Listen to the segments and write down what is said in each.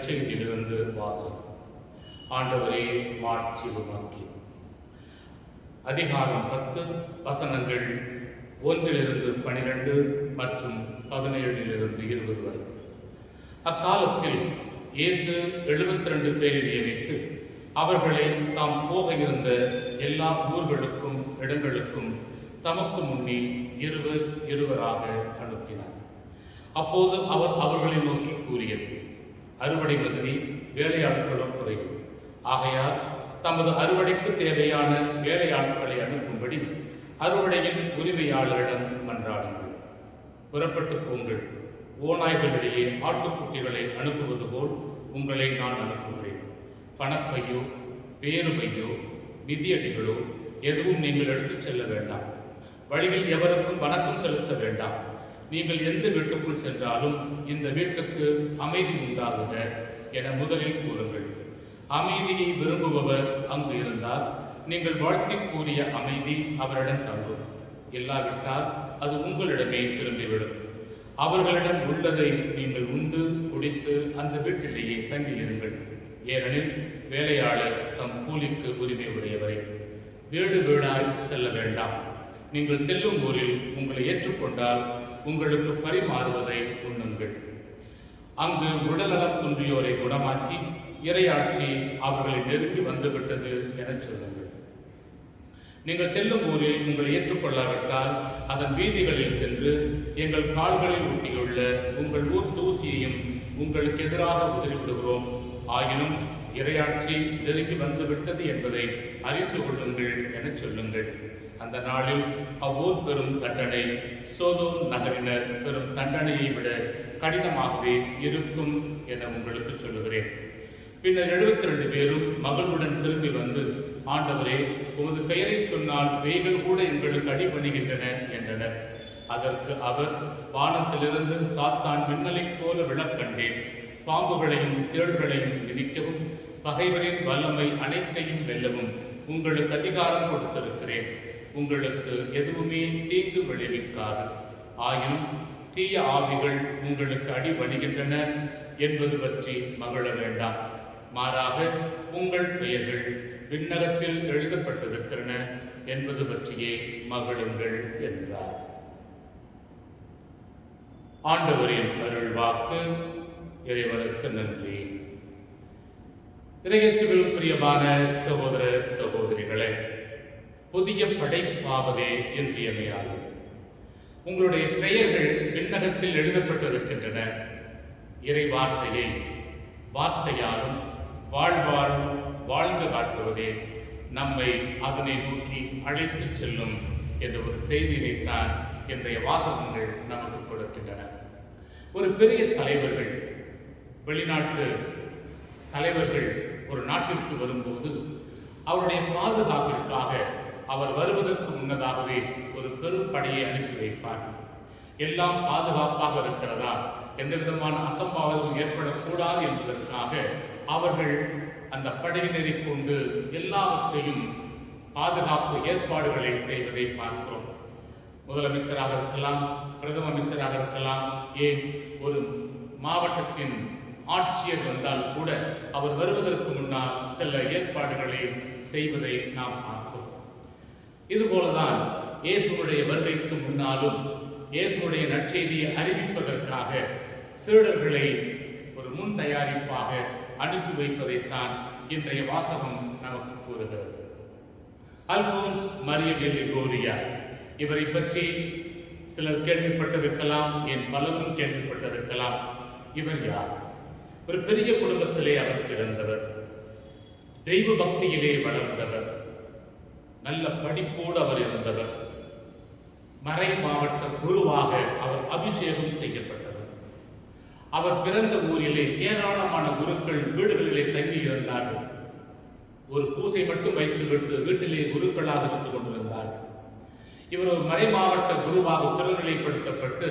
நற்செய்தியிலிருந்து வாசம். ஆண்டவரே மாட்சிவமாக்கி அதிகாரம் பத்து வசனங்கள் ஒன்றிலிருந்து பனிரெண்டு மற்றும் பதினேழிலிருந்து இருபது வரை. அக்காலத்தில் இயேசு எழுபத்தி ரெண்டு பேரை நியமித்து அவர்களை தாம் போக இருந்த எல்லா ஊர்களுக்கும் இடங்களுக்கும் தமக்கு முன்னே இருவர் இருவராக அனுப்பினார். அப்போது அவர் அவர்களை நோக்கி கூறியது அறுவடை மிகுதி வேலையாட்களும் குறைவு. ஆகையால் தமது அறுவடைக்கு தேவையான வேலையாட்களை அனுப்பும்படி அறுவடையின் உரிமையாளரிடம் மன்றாடுங்கள். புறப்பட்டு போங்கள். ஓநாய்களிடையே ஆட்டுக்குட்டிகளை அனுப்புவது போல் உங்களை நான் அனுப்புகிறேன். பணப்பையோ பேருமையோ பையோ மிதியடிகளோ எதுவும் நீங்கள் எடுத்துச் செல்ல வேண்டாம். வழியில் எவருக்கும் வணக்கம் செலுத்த வேண்டாம். நீங்கள் எந்த வீட்டுக்குள் சென்றாலும் இந்த வீட்டுக்கு அமைதி உண்டாகுக என முதலில் கூறுங்கள். அமைதியை விரும்புபவர் அங்கு இருந்தால் நீங்கள் வாழ்த்தி கூறிய அமைதி அவரிடம் தங்கும். இல்லாவிட்டால் அது உங்களிடமே திரும்பிவிடும். அவர்களிடம் உள்ளதை நீங்கள் உண்டு குடித்து அந்த வீட்டிலேயே தங்கியிருங்கள். ஏனெனில் வேலையாளர் தம் கூலிக்கு உரிமை உடையவரே. வீடு வீடாய் செல்ல வேண்டாம். நீங்கள் செல்லும் ஊரில் உங்களை ஏற்றுக்கொண்டால் உங்களுக்கு பரிமாறுவதை உண்ணுங்கள். அங்கு உடல்நலம் குன்றியோரை குணமாக்கி இறையாட்சி அவர்களை நெருங்கி வந்துவிட்டது என சொல்லுங்கள். நீங்கள் செல்லும் ஊரில் உங்களை ஏற்றுக்கொள்ளாவிட்டால் அதன் வீதிகளில் சென்று எங்கள் கால்களில் ஒட்டியுள்ள உங்கள் ஊர் தூசியையும் உங்களுக்கு எதிராக உதறிவிடுகிறோம். ஆயினும் இறையாட்சி நெருங்கி வந்துவிட்டது என்பதை அறிந்து கொள்ளுங்கள் எனச் சொல்லுங்கள். அந்த நாளில் அவ்வூர் பெரும் தண்டனை சோதோம் நகரினர் பெரும் தண்டனையை விட கடினமாகவே இருக்கும் என உங்களுக்கு சொல்லுகிறேன். பின்னர் எழுபத்தி ரெண்டு பேரும் மகளுடன் திரும்பி வந்து ஆண்டவரே உமது பெயரை சொன்னால் பேய்கள் கூட எங்களுக்கு அடிபணிகின்றன என்றனர். அதற்கு அவர் வானத்திலிருந்து சாத்தான் மின்னலைப் போல விழக்கண்டேன். பாம்புகளையும் தேள்களையும் நினைக்கவும் பகைவரின் வல்லமை அனைத்தையும் வெல்லவும் உங்களுக்கு அதிகாரம் கொடுத்திருக்கிறேன். உங்களுக்கு எதுவுமே தீங்கு விளைவிக்காது. ஆயினும் தீய ஆவிகள் உங்களுக்கு அடிபடுகின்றன என்பது பற்றி மகிழ வேண்டாம். மாறாக உங்கள் பெயர்கள் விண்ணகத்தில் எழுதப்பட்டிருக்கின்றன என்பது பற்றியே மகிழுங்கள் என்றார். ஆண்டவரின் அருள் வாக்கு இறைவனுக்கு நன்றி. இறையேசுவில் பிரியமான சகோதர சகோதரிகளே புதிய படைப்பாவதே இன்றியமையாது. உங்களுடைய பெயர்கள் விண்ணகத்தில் எழுதப்பட்டிருக்கின்றன. இறை வார்த்தையை வார்த்தையாலும் வாழ்வாலும் வாழ்ந்து காட்டுவதே நம்மை அதனை நோக்கி அழைத்துச் செல்லும் என்ற ஒரு செய்தியைத்தான் இன்றைய வாசகங்கள் நமக்கு கொடுக்கின்றன. ஒரு பெரிய தலைவர்கள் வெளிநாட்டு தலைவர்கள் ஒரு நாட்டிற்கு வரும்போது அவருடைய பாதுகாப்பிற்காக அவர் வருவதற்கு முன்னதாகவே ஒரு பெரும் படையை அனுப்பி வைப்பார். எல்லாம் பாதுகாப்பாக இருக்கிறதா? எந்த விதமான அசம்பாவிதமும் ஏற்படக்கூடாது என்பதற்காக அவர்கள் அந்த படையினரை கொண்டு எல்லாவற்றையும் பாதுகாப்பு ஏற்பாடுகளை செய்வதை பார்க்கிறோம். முதலமைச்சராக இருக்கலாம் பிரதம அமைச்சராக இருக்கலாம் ஏன் ஒரு மாவட்டத்தின் ஆட்சியர் வந்தால் கூட அவர் வருவதற்கு முன்னால் சில ஏற்பாடுகளை செய்வதை நாம் பார்க்கிறோம். இதுபோலதான் இயேசுனுடைய வருகைக்கு முன்னாலும் இயேசுனுடைய நற்செய்தியை அறிவிப்பதற்காக சீடர்களை ஒரு முன் தயாரிப்பாக அனுப்பி வைப்பதைத்தான் இன்றைய வாசகம் நமக்கு கூறுகிறது. அல்போன்ஸ் மரிய டெலிகோரியா இவரை பற்றி சிலர் கேள்விப்பட்டிருக்கலாம் என் பலரும் கேள்விப்பட்டிருக்கலாம். இவர் யார்? ஒரு பெரிய குடும்பத்திலே அவர் பிறந்தவர். தெய்வ பக்தியிலே வளர்ந்தவர். நல்ல படிப்போடு அவர் இருந்தவர். மறை மாவட்ட குருவாக அவர் அபிஷேகம் செய்யப்பட்டவர். அவர் பிறந்த ஊரிலே ஏராளமான குருக்கள் வீடுகளிலே தங்கி இருந்தார்கள். ஒரு பூசை மட்டும் வைத்துவிட்டு வீட்டிலே குருக்களாக இருந்து கொண்டிருந்தார் இவர் ஒரு மறை மாவட்ட குருவாக திருநிலைப்படுத்தப்பட்டு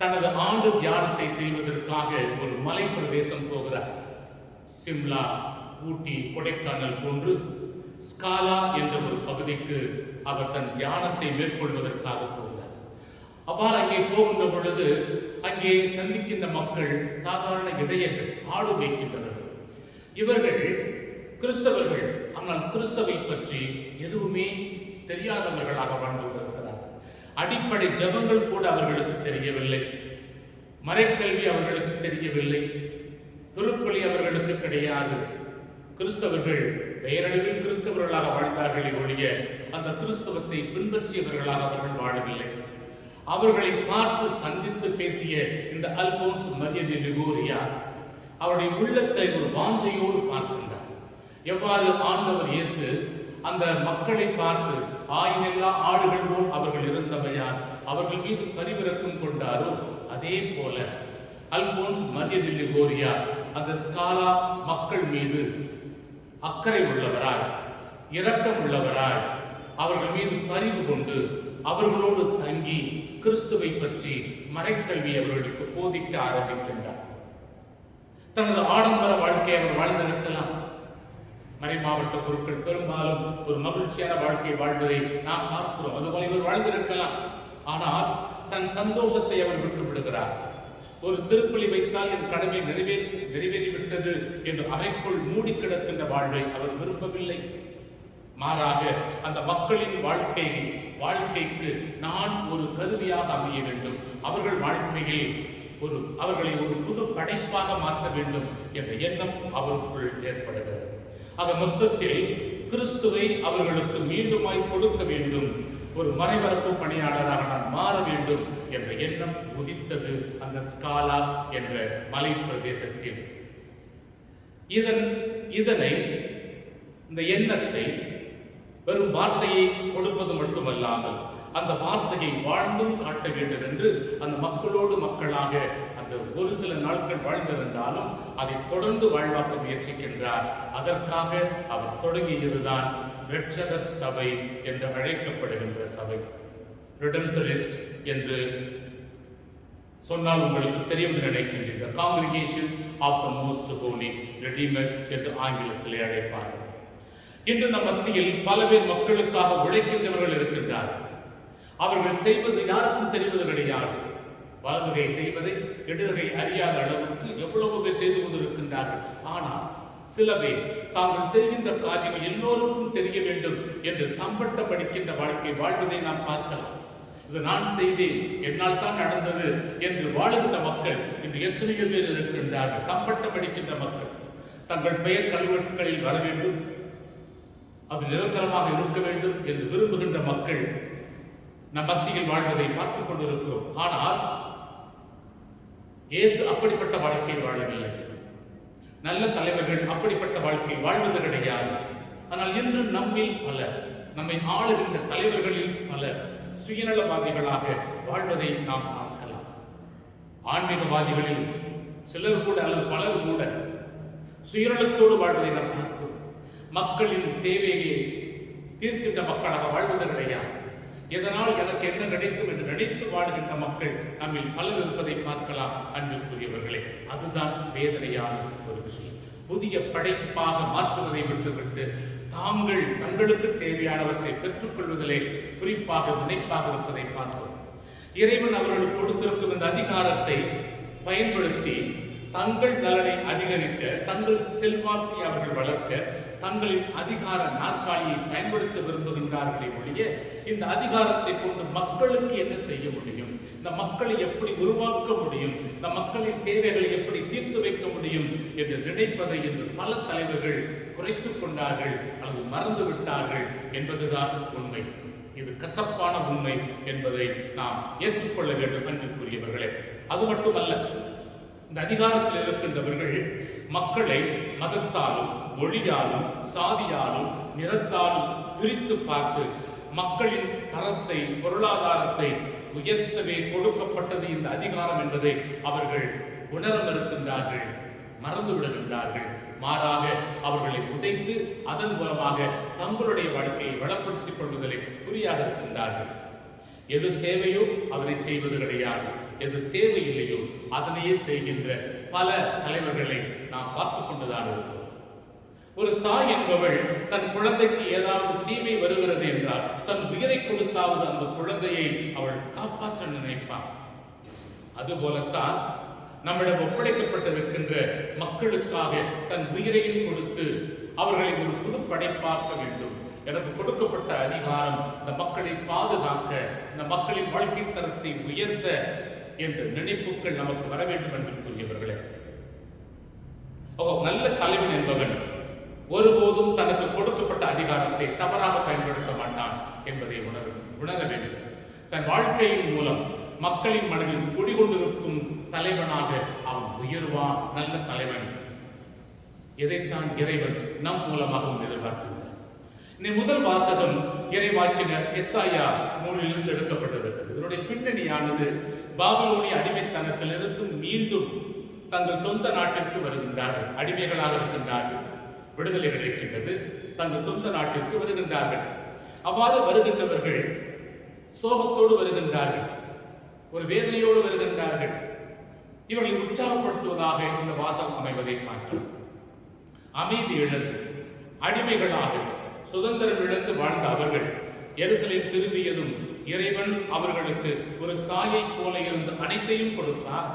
தனது ஆண்டு தியானத்தை செய்வதற்காக ஒரு மலை பிரதேசம் போகிறார் சிம்லா ஊட்டி கொடைக்கானல் போன்று ஸ்காலா என்ற ஒரு பகுதிக்கு அவர் தன் தியானத்தை மேற்கொள்வதற்காக போகிறார். அவ்வாறு அங்கே போகின்ற பொழுது அங்கே சந்திக்கின்ற மக்கள் சாதாரண இடையர்கள் ஆடு வைக்கின்றனர் இவர்கள் கிறிஸ்தவர்கள் ஆனால் கிறிஸ்தவை பற்றி எதுவுமே தெரியாதவர்களாக வாழ்ந்து அடிப்படை ஜெபங்கள் கூட அவர்களுக்கு தெரியவில்லை. மறைக்கல்வி அவர்களுக்கு தெரியவில்லை. திருப்பலி அவர்களுக்கு கிடையாது. கிறிஸ்தவர்கள் பெயரளவில் கிறிஸ்தவர்களாக வாழ்ந்தார்களே ஒழிய அந்த கிறிஸ்தவத்தை பின்பற்றியவர்களாக அவர்கள் வாழவில்லை. அவர்களை பார்த்து சந்தித்து பேசிய இந்த அல்போன்ஸ் மரியடி லிகோரியா அவருடைய உள்ளத்தை ஒரு வாஞ்சையோடு பார்க்கின்றார். எவ்வாறு ஆண்டவர் இயேசு அந்த மக்களை பார்த்து ஆயினெல்லா ஆடுகள் போல் அவர்கள் இருந்தவையால் அவர்கள் மீது பரிவிறக்கம் கொண்டாரோ? அதே போல அல்போன்ஸ் மரியடி லிகோரியா அந்த ஸ்காலா மக்கள் மீது அக்கறை உள்ளவராய் இரக்கம் உள்ளவராய் அவர்கள் மீது பரிவு கொண்டு அவர்களோடு தங்கி கிறிஸ்துவை பற்றி மறைக்கல்வி அவர்களுக்கு போதிக்க ஆரம்பிக்கின்றார். தனது ஆடம்பர வாழ்க்கையை அவர் வாழ்ந்திருக்கலாம். மறை மாவட்ட பொருட்கள் பெரும்பாலும் ஒரு மகிழ்ச்சியான வாழ்க்கை வாழ்வதை நாம் பார்க்கிறோம். அதுபோல இவர் வாழ்ந்திருக்கலாம். ஆனால் தன் சந்தோஷத்தை அவர் விட்டு விடுகிறார் ஒரு திருப்பலி வைத்தால் என் கடமை நிறைவேறி நிறைவேறிவிட்டது என்று அறைக்குள் மூடி கிடக்கின்ற வாழ்வை அவர் விரும்பவில்லை. மாறாக அந்த மக்களின் வாழ்க்கை வாழ்க்கைக்கு நான் ஒரு கருவியாக அமைய வேண்டும். அவர்கள் வாழ்க்கையில் ஒரு அவர்களை ஒரு புது படைப்பாக மாற்ற வேண்டும் என்ற எண்ணம் அவருக்குள் ஏற்படுகிறது. ஆக மொத்தத்தில் கிறிஸ்துவை அவர்களுக்கு மீண்டுமாய் கொடுக்க வேண்டும். ஒரு மறைமரப்பு பணியாளராக நான் மாற வேண்டும் என்ற எண்ணம் உதித்தது அந்த ஸ்காலா என்ற மலை பிரதேசத்தில். இதன் இதனை இந்த எண்ணத்தை வெறும் வார்த்தையை கொடுப்பது மட்டுமல்லாமல் அந்த வார்த்தையை வாழ்ந்தும் காட்ட வேண்டும் என்று அந்த மக்களோடு மக்களாக ஒரு சில நாட்கள் வாழ்ந்திருந்தாலும் அதை தொடர்ந்து வாழ்வாக்க முயற்சிக்கின்றார். அதற்காக அவர் தொடங்கியதுதான் ரட்சகர் சபை என்று அழைக்கப்படுகின்ற சபை. ரிடம்டரிஸ்ட் என்று சொன்னால் உங்களுக்கு தெரியும் நினைக்கின்ற Congregation of the Most Holy Redeemer என்று ஆங்கிலத்திலே அழைப்பார்கள். இன்று நம் மத்தியில் பல பேர் மக்களுக்காக உழைக்கின்றவர்கள் இருக்கின்றார்கள். அவர்கள் செய்வது யாருக்கும் தெரிவது கிடையாது. வலதுகை செய்வதை இடதுகை அறியாத அளவுக்கு எவ்வளவு பேர் செய்து கொண்டிருக்கின்றார்கள். ஆனால் சில பேர் தாங்கள் செய்கின்ற காரியம் எல்லோருக்கும் தெரிய வேண்டும் என்று தம்பட்ட படிக்கின்ற வாழ்க்கை வாழ்வதை நாம் பார்க்கலாம். இது நான் செய்தேன் என்னால் தான் நடந்தது என்று வாழுகின்ற மக்கள் இன்று எத்தனையோ பேர் இருக்கின்றார்கள். தம்பட்ட படிக்கின்ற மக்கள் தங்கள் பெயர் கல்வெட்டுகளில் வர வேண்டும் அது நிரந்தரமாக இருக்க வேண்டும் என்று விரும்புகின்ற மக்கள் நம் மத்தியில் வாழ்வதை பார்த்துக் கொண்டிருக்கிறோம். ஆனால் இயேசு அப்படிப்பட்ட வாழ்க்கை வாழவில்லை. நல்ல தலைவர்கள் அப்படிப்பட்ட வாழ்க்கை வாழ்வது கிடையாது. ஆனால் இன்று நம்மில் பலர் நம்மை ஆளுகின்ற தலைவர்களில் பலர் சுயநலவாதிகளாக வாழ்வதை நாம் பார்க்கலாம். ஆன்மீகவாதிகளில் சிலர் கூட அல்லது பலர் கூட சுயநலத்தோடு வாழ்வதை நாம் பார்க்கிறோம். மக்களின் தேவையை தீர்க்கின்ற மக்களாக வாழ்வது கிடையாது. இதனால் எனக்கு என்ன கிடைக்கும் என்று நினைத்து வாடுகின்ற மக்கள் நம்மில் பலர் இருப்பதை பார்க்கலாம் அன்பிற்குரியவர்களே. அதுதான் வேதனையான ஒரு விஷயம். புதிய படைப்பாக மாற்றுவதை விட்டுவிட்டு தாங்கள் தங்களுக்கு தேவையானவற்றை பெற்றுக்கொள்வதிலே குறிப்பாக முனைப்பாக இருப்பதை பார்க்கிறோம். இறைவன் அவர்களுக்கு கொடுத்திருக்கும் இந்த அதிகாரத்தை பயன்படுத்தி தங்கள் நலனை அதிகரிக்க தங்கள் செல்வாக்கை அவர்கள் வளர்க்க தங்களின் அதிகார நாற்காலியை பயன்படுத்த விரும்புகின்றார்களே ஒழிய இந்த அதிகாரத்தை கொண்டு மக்களுக்கு என்ன செய்ய முடியும்? இந்த மக்களை எப்படி உருவாக்க முடியும்? இந்த மக்களின் தேவைகளை எப்படி தீர்த்து வைக்க முடியும் என்று நினைப்பதை என்று பல தலைவர்கள் குறைத்து கொண்டார்கள் அல்லது மறந்து விட்டார்கள் என்பதுதான் உண்மை. இது கசப்பான உண்மை என்பதை நாம் ஏற்றுக்கொள்ள வேண்டும் என்று கூறியவர்களே. அது மட்டுமல்ல இந்த அதிகாரத்தில் இருக்கின்றவர்கள் மக்களை மதத்தாலும் மொழியாலும் சாதியாலும் நிறத்தாலும் பிரித்து பார்த்து மக்களின் தரத்தை பொருளாதாரத்தை உயர்த்தவே கொடுக்கப்பட்டது இந்த அதிகாரம் என்பதை அவர்கள் உணர மறுக்கின்றார்கள் மறந்து விடுகின்றார்கள் மாறாக அவர்களை உடைத்து அதன் மூலமாக தங்களுடைய வாழ்க்கையை வளப்படுத்திக் கொள்வதில் குறியாக இருக்கின்றார்கள். எது தேவையோ அதனை செய்வது கிடையாது. எது தேவையில்லையோ அதனையே செய்கின்ற பல தலைவர்களை நாம் பார்த்து கொண்டுதான் இருக்கிறோம் ஒரு தாய் என்பவள் தன் குழந்தைக்கு ஏதாவது தீமை வருகிறது என்றால் தன் உயிரை கொடுத்தாவது அந்த குழந்தையை அவள் காப்பாற்ற நினைப்பாள் அதுபோலத்தான் நம்மிடம் ஒப்படைக்கப்பட்டிருக்கின்ற மக்களுக்காக தன் உயிரையும் கொடுத்து அவர்களை ஒரு புது படைப்பாக்க வேண்டும். எனக்கு கொடுக்கப்பட்ட அதிகாரம் இந்த மக்களை பாதுகாக்க இந்த மக்களின் வாழ்க்கை தரத்தை உயர்த்த என்ற நினைப்புகள் நமக்கு வர வேண்டும் என்று கூறியவர்களே நல்ல தலைவன் என்பவன். ஒருபோதும் தனக்கு கொடுக்கப்பட்ட அதிகாரத்தை தவறாக பயன்படுத்த மாட்டான் என்பதை உணர உணர வேண்டும். தன் வாழ்க்கையின் மூலம் மக்களின் மனதில் குடிகொண்டிருக்கும் தலைவனாக அவன் உயர்வான் நல்ல தலைவன். எதைத்தான் இறைவன் நம் மூலமாகவும் எதிர்பார்க்கின்றார் இனி முதல் வாசகம் இறைவாக்கினர் எஸ்ஐயா நூலிலிருந்து எடுக்கப்பட்டிருக்கிறது. இதனுடைய பின்னணியானது பாபலோனி அடிமைத்தனத்திலிருந்து மீண்டும் தங்கள் சொந்த நாட்டிற்கு வருகின்றார்கள் அடிமைகளாக இருக்கின்றார்கள். விடுதலை கிடைக்கின்றது. தங்கள் சொந்த நாட்டிற்கு வருகின்றார்கள். அவ்வாறு வருகின்றவர்கள் சோகத்தோடு வருகின்றார்கள். ஒரு வேதனையோடு வருகின்றார்கள். இவர்களை உற்சாகப்படுத்துவதாக இந்த வாசகம் அமைவதை பார்க்கலாம். அமைதி இழந்து அடிமைகளாக சுதந்திரம் இழந்து வாழ்ந்த அவர்கள் எரிசலை திரும்பியதும் இறைவன் அவர்களுக்கு ஒரு தாயை போல இருந்து அனைத்தையும் கொடுத்தார்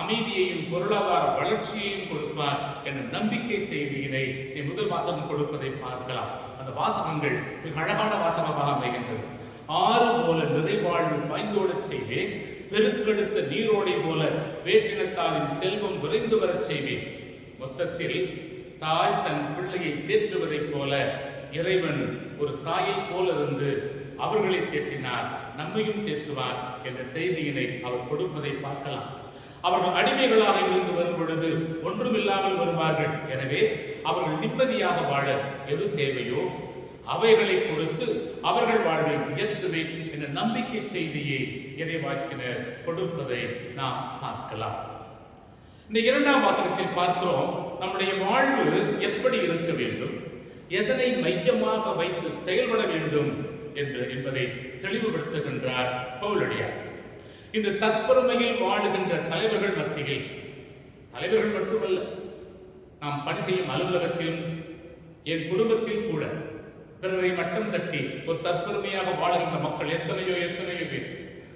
அமைதியையும் பொருளாதார வளர்ச்சியையும் கொடுப்பார் என்ற நம்பிக்கை செய்தியினை நீ முதல் வாசகம் கொடுப்பதை பார்க்கலாம். அந்த வாசகங்கள் மிக அழகான வாசகமாக அமைகின்றது ஆறு போல நிறைவாழ்வு பாய்ந்தோடச் செய்வேன். பெருக்கெடுத்த நீரோடை போல வேற்றினத்தாரின் செல்வம் விரைந்து வரச் செய்வேன். மொத்தத்தில் தாய் தன் பிள்ளையை தேற்றுவதைப் போல இறைவன் ஒரு தாயைப் போல இருந்து அவர்களை தேற்றினார். நம்மையும் தேற்றுவார் என்ற செய்தியினை அவர் கொடுப்பதை பார்க்கலாம். அவர்கள் அடிமைகளாக இருந்து வரும் பொழுது ஒன்றுமில்லாமல் வருவார்கள். எனவே அவர்கள் நிம்மதியாக வாழ எது தேவையோ அவைகளை கொடுத்து அவர்கள் வாழ்வை உயர்த்துவேன் என்ற நம்பிக்கை செய்தியை இறைவாக்கினர் கொடுப்பதை நாம் பார்க்கலாம். இந்த இரண்டாம் வாசகத்தில் பார்க்கிறோம் நம்முடைய வாழ்வு எப்படி இருக்க வேண்டும் எதனை மையமாக வைத்து செயல்பட வேண்டும் என்று என்பதை தெளிவுபடுத்துகின்றார் பவுலடியார். இன்று தற்பெருமையில் வாழுகின்ற தலைவர்கள் மத்தியில் தலைவர்கள் மட்டுமல்ல நாம் பணி செய்யும் அலுவலகத்திலும் என் குடும்பத்தில் கூட பிறரை மட்டம் தட்டி ஒரு தற்பெருமையாக வாழுகின்ற மக்கள் எத்தனையோ எத்தனையோ பேர்.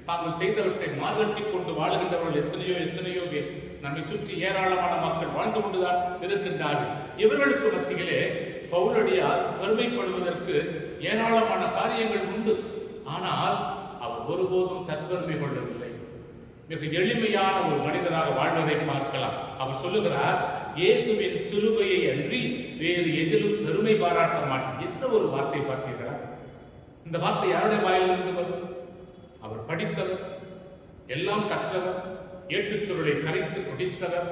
தாங்கள் செய்தவற்றை மார்கட்டி கொண்டு வாழுகின்றவர்கள் எத்தனையோ எத்தனையோ பேர். நம்மை சுற்றி ஏராளமான மக்கள் வாழ்ந்து கொண்டுதான் இருக்கின்றார்கள். இவர்களுக்கு மத்தியிலே பவுலடியார் பெருமைப்படுவதற்கு ஏராளமான காரியங்கள் உண்டு. ஆனால் அவர் ஒருபோதும் தற்பெருமை கொள்ளவில்லை. மிக எளிமையான ஒரு மனிதராக வாழ்வதை பார்க்கலாம். அவர் சொல்லுகிறார் இயேசுவின் சிலுவையை அன்றி வேறு எதிலும் பெருமை பாராட்ட மாட்டேன். என்ன ஒரு வார்த்தை பார்த்தீர்களா? இந்த வார்த்தை யாருடைய வாயிலிருந்து வரும்? அவர் படித்தவர் எல்லாம் கற்றவர் ஏற்றுச்சொருளை கரைத்து குடித்தவர்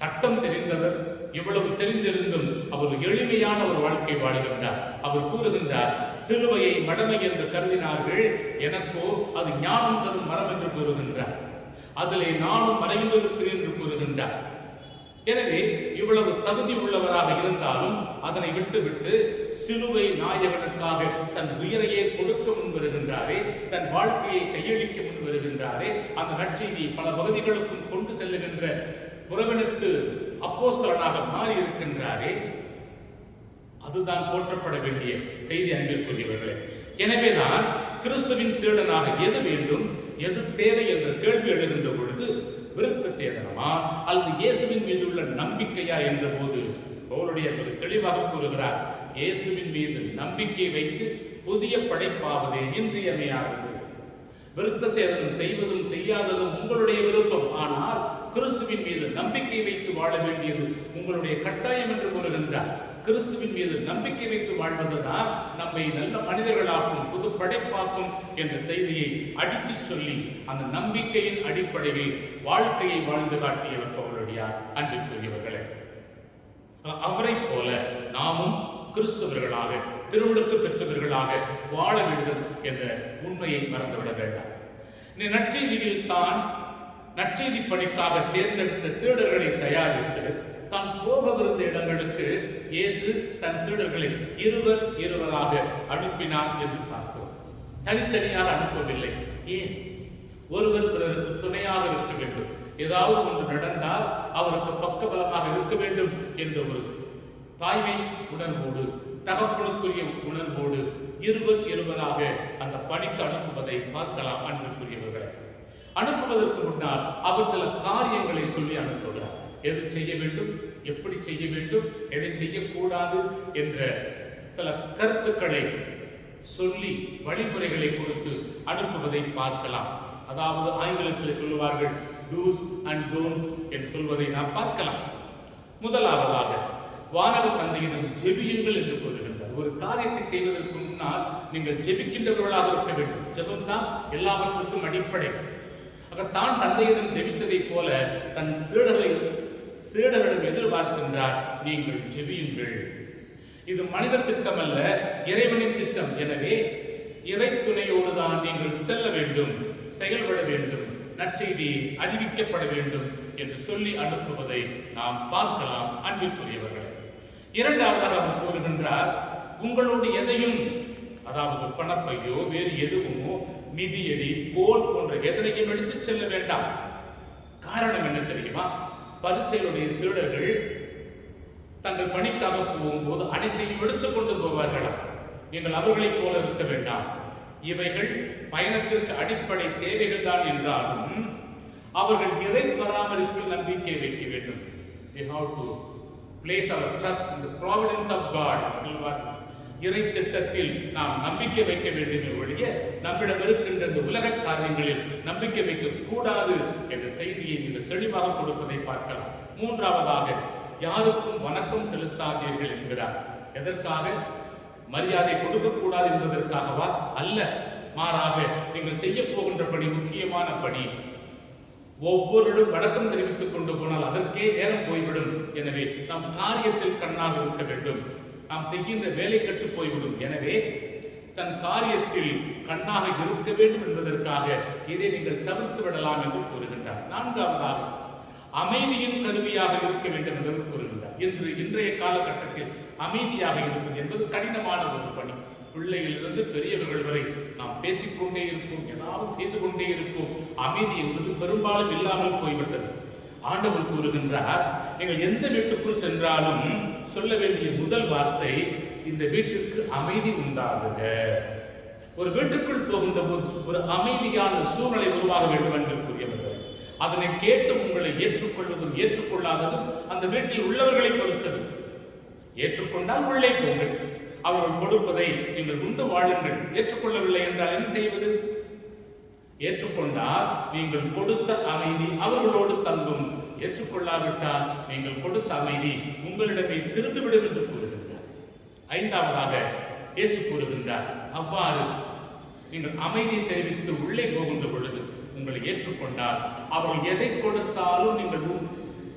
சட்டம் தெரிந்தவர் இவ்வளவு தெரிந்திருந்தும் அவர் எளிமையான ஒரு வாழ்க்கை வாழ்கின்றார். அவர் கூறுகின்றார் சிலுவையை மடமை என்று கருதினார்கள் எனக்கோ அது ஞானம் தரும் மரம் என்று கூறுகின்றார். அதிலே நானும் மறைந்திருக்கிறேன் என்று கூறுகின்றார். எனவே இவ்வளவு தகுதி உள்ளவராக இருந்தாலும் அதனை விட்டுவிட்டு சிலுவை நாயகனுக்காக தன் உயிரையே கொடுக்க முன் வருகின்றாரே தன் வாழ்க்கையை கையளிக்க முன் வருகின்றாரே அந்த நற்செய்தி பல பகுதிகளுக்கும் கொண்டு செல்லுகின்ற உறவினத்து அப்போஸ்தலனாக மாறி இருக்கின்றாரே அதுதான் போற்றப்பட வேண்டிய செய்தி அன்பிற்குரியவர்களே. எனவேதான் கிறிஸ்துவின் சீடனாக எது வேண்டும் எது தேவை என்ற கேள்வி எழுகின்ற பொழுது விருத்த சேதனமா அல்லது இயேசுவின் மீது உள்ள நம்பிக்கையா என்ற போது பவுலுடைய தெளிவாக கூறுகிறார் இயேசுவின் மீது நம்பிக்கை வைத்து புதிய படைப்பாவதே இன்றியமையாதது. விருத்த சேதனம் செய்வதும் செய்யாததும் உங்களுடைய விருப்பம். ஆனால் கிறிஸ்துவின் மீது நம்பிக்கை வைத்து வாழ வேண்டியது உங்களுடைய கட்டாயம் என்று கூறுகின்றார். கிறிஸ்துவின் மீது நம்பிக்கை வைத்து வாழ்வதுதான் நம்மை நல்ல மனிதர்களாக்கும் புது படைப்பாக்கும் என்ற செய்தியை அடித்துச் சொல்லி அந்த நம்பிக்கையின் அடிப்படையில் வாழ்க்கையை வாழ்ந்து காட்டியவர் பவுலடியார் அன்பிற்குரியவர்களே. அவரை போல நாமும் கிறிஸ்தவர்களாக திருவிழுக்கு பெற்றவர்களாக வாழ வேண்டும் என்ற உண்மையை மறந்துவிட வேண்டாம். நற்செய்தியில் தான் நற்செய்தி பணிக்காக தேர்ந்தெடுத்த சீடர்களை தயாரித்து தான் போகவிருந்த இடங்களுக்கு இயேசு தன் சீடர்களை இருவர் இருவராக அனுப்பினார் என்று பார்க்கிறோம் தனித்தனியார் அனுப்பவில்லை. ஏன்? ஒருவர் பிறருக்கு துணையாக இருக்க வேண்டும். ஏதாவது ஒன்று நடந்தால் அவருக்கு பக்கபலமாக இருக்க வேண்டும் என்ற ஒரு தாய்மை உணர்வோடு தகப்பனுக்குரிய உணர்வோடு இருவர் இருவராக அந்த பணிக்கு அனுப்புவதை பார்க்கலாம் அன்புக்குரிய அனுப்புவதற்கு முன்னால் அவர் சில காரியங்களை சொல்லி அனுப்புகிறார். எது செய்ய வேண்டும்? எப்படி செய்ய வேண்டும்? எதை செய்யக்கூடாது? என்ற சில கருத்துக்களை சொல்லி வழிமுறைகளை கொடுத்து அனுப்புவதை பார்க்கலாம். அதாவது ஆங்கிலத்தில் சொல்லுவார்கள் டூஸ் அண்ட் டோன்ஸ் என்று சொல்வதை நாம் பார்க்கலாம். முதலாவதாக வானக தந்தையிடம் ஜெபியுங்கள் என்று கூறுகின்றார். ஒரு காரியத்தை செய்வதற்கு முன்னால் நீங்கள் ஜெபிக்கின்றவர்களாக இருக்க வேண்டும். ஜெபம் தான் எல்லாவற்றுக்கும் அடிப்படை. ஆக தான் தந்தையிடம் ஜெபித்ததைப் போல தன் சீடர்களை சீடர்களிடம் எதிர்பார்க்கின்றார். நீங்கள் ஜெபியுங்கள். இது மனித திட்டம் அல்ல இறைவனின் திட்டம். எனவே இறை துணையோடு தான் நீங்கள் செல்ல வேண்டும் செயல்பட வேண்டும் நற்செய்தி அறிவிக்கப்பட வேண்டும் என்று சொல்லி அனுப்புவதை நாம் பார்க்கலாம் அன்பிற்குரியவர்களே. இரண்டாவதாக அவர் கூறுகின்றார் உங்களோடு எதையும் அதாவது பணப்பையோ வேறு எதுவுமோ மிதியடி கோல் போன்ற எதனையும் எடுத்துச் செல்ல வேண்டாம். காரணம் என்ன தெரியுமா? பரிசையுடைய சீடர்கள் தங்கள் பணிக்காக போகும்போது அனைத்தையும் எடுத்துக்கொண்டு போவார்களாம் நீங்கள் அவர்களைப் போல இருக்க வேண்டாம். இவைகள் பயணத்திற்கு அடிப்படை தேவைகள் தான் என்றாலும் அவர்கள் இறை பராமரிப்பில் நம்பிக்கை வைக்க வேண்டும். They have to place our trust in the providence of சொல்வார்கள். இறை திட்டத்தில் நாம் நம்பிக்கை வைக்க வேண்டுமே ஒழிய நம்மிடம் இருக்கின்ற இந்த உலக காரியங்களில் நம்பிக்கை வைக்க கூடாது என்ற செய்தியை மிக தெளிவாக கொடுப்பதை பார்க்கலாம். மூன்றாவதாக யாருக்கும் வணக்கம் செலுத்தாதீர்கள் என்கிறார். எதற்காக? மரியாதை கொடுக்கக்கூடாது என்பதற்காகவா? அல்ல. மாறாக நீங்கள் செய்ய போகின்ற பணி முக்கியமான பணி. ஒவ்வொருடும் வணக்கம் தெரிவித்துக் கொண்டு போனால் அதற்கே நேரம் போய்விடும். எனவே நாம் காரியத்தில் கண்ணாக இருக்க வேண்டும். நாம் செய்கின்ற வேலை கட்டு போய்விடும். எனவே தன் காரியத்தில் கண்ணாக இருக்க வேண்டும் என்பதற்காக இதை நீங்கள் தவிர்த்து விடலாம் என்று கூறுகின்றார். நான்காவதாக அமைதியின் கருவியாக இருக்க வேண்டும் என்று கூறுகின்றார். இன்று இன்றைய காலகட்டத்தில் அமைதியாக இருப்பது என்பது கடினமான ஒரு பணி. பிள்ளைகளிலிருந்து பெரியவர்கள் வரை நாம் பேசிக்கொண்டே இருப்போம் ஏதாவது செய்து கொண்டே இருப்போம். அமைதி என்பது பெரும்பாலும் இல்லாமல் போய்விட்டது. ஆண்டவர் கூறுகின்றார் நீங்கள் எந்த வீட்டுக்குள் சென்றாலும் சொல்ல வேண்டிய முதல் வார்த்தை இந்த வீட்டிற்கு அமைதி உண்டாகுக. ஒரு வீட்டுக்குள் போகின்ற போது ஒரு அமைதியான சூழ்நிலை உருவாக வேண்டும் என்று கூறியவர்கள். அதனை கேட்டு உங்களை ஏற்றுக்கொள்வதும் ஏற்றுக்கொள்ளாததும் அந்த வீட்டில் உள்ளவர்களை பொறுத்தது. ஏற்றுக்கொண்டால் உள்ளே போங்கள். அவர்கள் கொடுப்பதை நீங்கள் உண்டு வாழுங்கள். ஏற்றுக்கொள்ளவில்லை என்றால் என்ன செய்வது? ஏற்றுக்கொண்டால் நீங்கள் கொடுத்த அமைதி அவர்களோடு தங்கும். ஏற்றுக்கொள்ளாவிட்டால் நீங்கள் கொடுத்த அமைதி உங்களிடமே திரும்பிவிடும் என்று கூறுகின்றார். ஐந்தாவதாக இயேசு கூறுகின்றார் அவ்வாறு நீங்கள் அமைதியை தெரிவித்து உள்ளே போகின்ற பொழுது உங்களை ஏற்றுக்கொண்டால் அவர்கள் எதை கொடுத்தாலும் நீங்கள் உண்-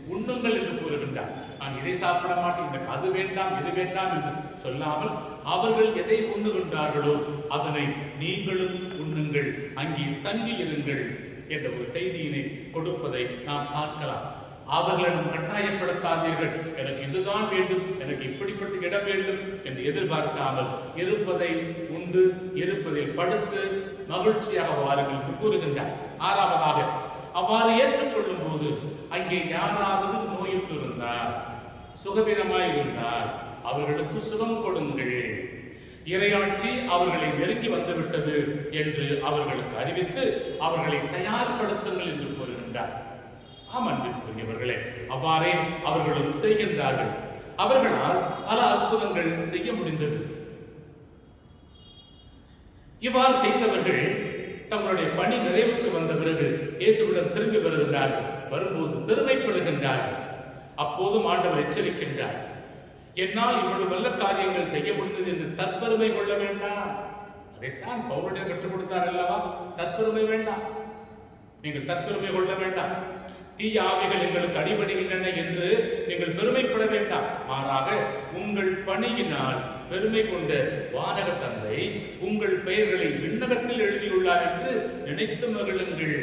உண்ணுங்கள் என்று கூறுகின்றார். நான் இதை சாப்பிட மாட்டேன் எனக்கு அது வேண்டாம் இது வேண்டாம் என்று சொல்லாமல் அவர்கள் எதை உண்ணுகின்றார்களோ அதனை நீங்களும் உண்ணுங்கள். அங்கே தங்கி இருங்கள் என்ற ஒரு செய்தியினை கொடுப்பதை நாம் பார்க்கலாம். அவர்களிடம் கட்டாயப்படுத்தாதீர்கள். எனக்கு இதுதான் வேண்டும். எனக்கு இப்படிப்பட்ட இடம் வேண்டும் என்று எதிர்பார்க்காமல் இருப்பதை உண்டு இருப்பதில் படுத்து மகிழ்ச்சியாக வாருங்கள் என்று கூறுகின்றார். ஆறாவதாக அவ்வாறு ஏற்றுக்கொள்ளும் போது அங்கே யாராவது நோயுற்றிருந்தார் சுகவீனமாய் இருந்தால் அவர்களுக்கு சுகம் கொடுங்கள். இறையாட்சி அவர்களை நெருங்கி வந்துவிட்டது என்று அவர்களுக்கு அறிவித்து அவர்களை தயார்படுத்துங்கள் என்று கூறுகின்றார். ஆம் அன்பிற்குரியவர்களே அவ்வாறே அவர்களும் செய்கின்றார்கள். அவர்களால் பல அற்புதங்கள் செய்ய முடிந்தது. இவ்வாறு செய்தவர்கள் தங்களுடைய பணி நிறைவுக்கு வந்த பிறகு இயேசுவிடம் திரும்பி வருகின்றார்கள். வரும்போது பெருமைப்படுகின்றார்கள். அப்போதும் ஆண்டவர் எச்சரிக்கின்றார். என்னால் இவ்வளவு வல்ல காரியங்கள் செய்ய முடிந்தது என்று தற்பெருமை கொள்ள வேண்டாம். அதைத்தான் பவுலடியார் கற்றுக் கொடுத்தார் அல்லவா? தற்பெருமை வேண்டாம். நீங்கள் தற்பெருமை கொள்ள வேண்டாம். தீய ஆவிகள் எங்களுக்கு அடிபடுகின்றன என்று நீங்கள் பெருமைப்பட வேண்டாம். மாறாக உங்கள் பணியினால் பெருமை கொண்ட வானக தந்தை உங்கள் பெயர்களை விண்ணகத்தில் எழுதியுள்ளார் என்று நினைத்து மகிழுங்கள்.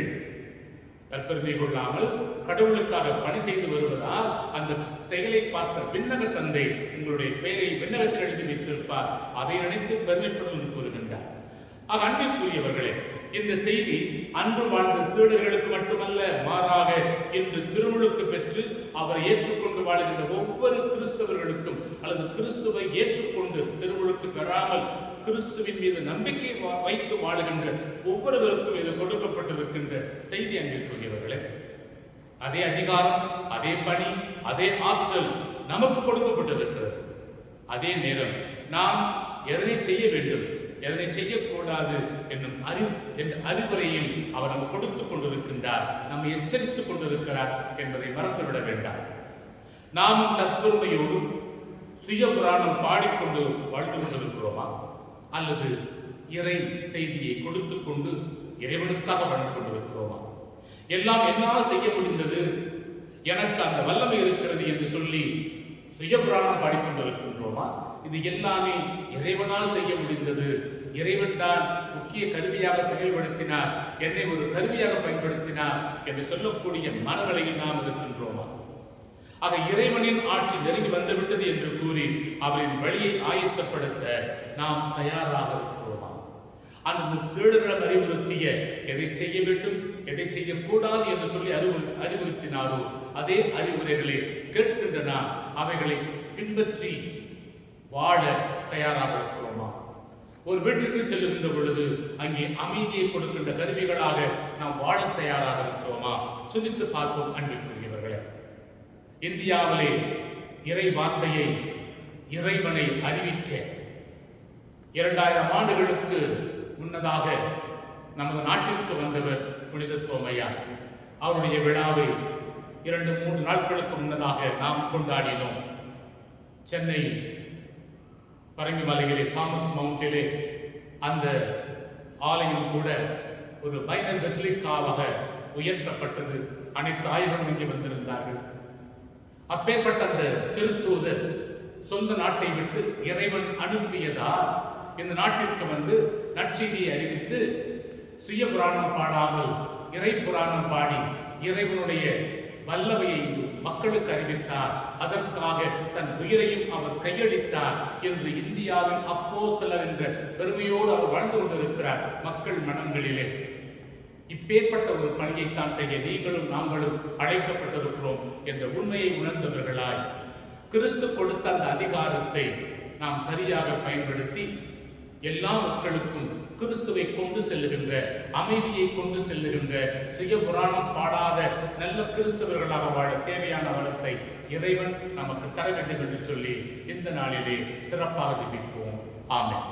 தற்பெருமை கொள்ளாமல் கடவுளுக்காக பணி செய்து வருவதால் அந்த செயலை பார்த்த விண்ணக தந்தை உங்களுடைய பெயரை விண்ணகத்தில் எழுதி வைத்திருப்பார். அதை நினைத்து பெருமைப்படும் கூறுகின்றார். ஆக அன்பிற்குரியவர்களே இந்த செய்தி அன்று வாழ்ந்த சீடர்களுக்கு மட்டுமல்ல மாறாக இன்று திருமுழுக்கு பெற்று அவரை ஏற்றுக்கொண்டு வாழ்கின்ற ஒவ்வொரு கிறிஸ்தவர்களுக்கும் அல்லது கிறிஸ்துவை ஏற்றுக்கொண்டு திருமுழுக்கு பெறாமல் கிறிஸ்துவின் மீது நம்பிக்கை வா- வைத்து வாழுகின்ற ஒவ்வொருவருக்கும் இது கொடுக்கப்பட்டிருக்கின்ற செய்தி அங்கிருக்குரியவர்களே அதே அதிகாரம் அதே பணி அதே ஆற்றல் நமக்கு கொடுக்கப்பட்டிருக்கிறது. அதே நேரம் நாம் எதனை செய்ய வேண்டும் எதனை செய்யக்கூடாது என்னும் அறிவு என்ற அறிவுரையும் அவர் நமக்கு கொடுத்து கொண்டிருக்கின்றார் நம்மை எச்சரித்துக் கொண்டிருக்கிறார் என்பதை மறந்துவிட வேண்டாம். நாமும் தற்பெருமையோடும் சுய புராணம் பாடிக்கொண்டு வாழ்ந்து கொண்டிருக்கிறோமா? அல்லது இறை செய்தியை கொடுத்து கொண்டு இறைவனுக்காக வாழ்ந்து கொண்டிருக்கிறோமா? எல்லாம் என்னால் செய்ய முடிந்தது. எனக்கு அந்த வல்லமை இருக்கிறது என்று சொல்லி சுயபுராணம் பாடிக்கொண்டிருக்கின்றோமா? இது எல்லாமே இறைவனால் செய்ய முடிந்தது. இறைவன் தான் முக்கிய கருவியாக செயல்படுத்தினார். என்னை ஒரு கருவியாக பயன்படுத்தினார் என்று சொல்லக்கூடிய மனநிலையில் நாம் இருக்கின்றோமா? ஆக இறைவனின் ஆட்சி நெருங்கி வந்துவிட்டது என்று கூறி அவரின் வழியை ஆயத்தப்படுத்த நாம் தயாராக இருக்கிறோமா? அந்த சீடர்கள் அறிவுறுத்திய எதை செய்ய வேண்டும் எதை செய்யக்கூடாது என்று சொல்லி அறிவுறு அறிவுறுத்தினாரோ அதே அறிவுரைகளை கேட்கின்ற நாம் அவைகளை பின்பற்றி வாழ தயாராக இருக்கிறோமா? ஒரு வீட்டிற்கு செல்லுகின்ற பொழுது அங்கே அமைதியை கொடுக்கின்ற கருவிகளாக நாம் வாழ தயாராக இருக்கிறோமா? சிந்தித்து பார்ப்போம் அன்பிற்குரியவர்களே இந்தியாவிலே இறை வார்த்தையை இறைவனை அறிவிக்க இரண்டாயிரம் ஆண்டுகளுக்கு முன்னதாக நமது நாட்டிற்கு வந்தவர் புனித தோமையார் அவருடைய விழாவை இரண்டு மூன்று நாட்களுக்கு முன்னதாக நாம் கொண்டாடினோம். சென்னை பரங்கி மலையிலே தாமஸ் மவுண்டிலே அந்த ஆலயம் கூட ஒரு மைனர் பெசிலிக்காவாக உயர்த்தப்பட்டது. அனைத்து ஆய்வரும் இங்கே வந்திருந்தார்கள். அப்பேற்பட்ட அந்த திருத்தூதர் சொந்த நாட்டை விட்டு இறைவன் அனுப்பியதால் இந்த நாட்டிற்கு வந்து நற்செய்தியை அறிவித்து சுய புராணம் பாடாமல் இறை புராணம் பாடி இறைவனுடைய வல்லமையை மக்களுக்கு அறிவித்தார். அதற்காக தன் உயிரையும் அவர் கையளித்தார் என்று இந்தியாவின் அப்போஸ்தலர் என்ற பெருமையோடு அவர் வாழ்ந்து கொண்டிருக்கிறார். மக்கள் மனங்களிலே இப்பேற்பட்ட ஒரு பணியைத்தான் செய்ய நீங்களும் நாங்களும் அழைக்கப்பட்டிருக்கிறோம் என்ற உண்மையை உணர்ந்தவர்களாய் கிறிஸ்து கொடுத்த அந்த அதிகாரத்தை நாம் சரியாக பயன்படுத்தி எல்லா மக்களுக்கும் கிறிஸ்துவை கொண்டு செல்லுகின்ற அமைதியை கொண்டு செல்லுகின்ற சுய புராணம் பாடாத நல்ல கிறிஸ்தவர்களாக வாழ தேவையான வளத்தை இறைவன் நமக்கு தர வேண்டும் என்று சொல்லி இந்த நாளிலே சிறப்பாக ஜெபிப்போம். ஆமென்.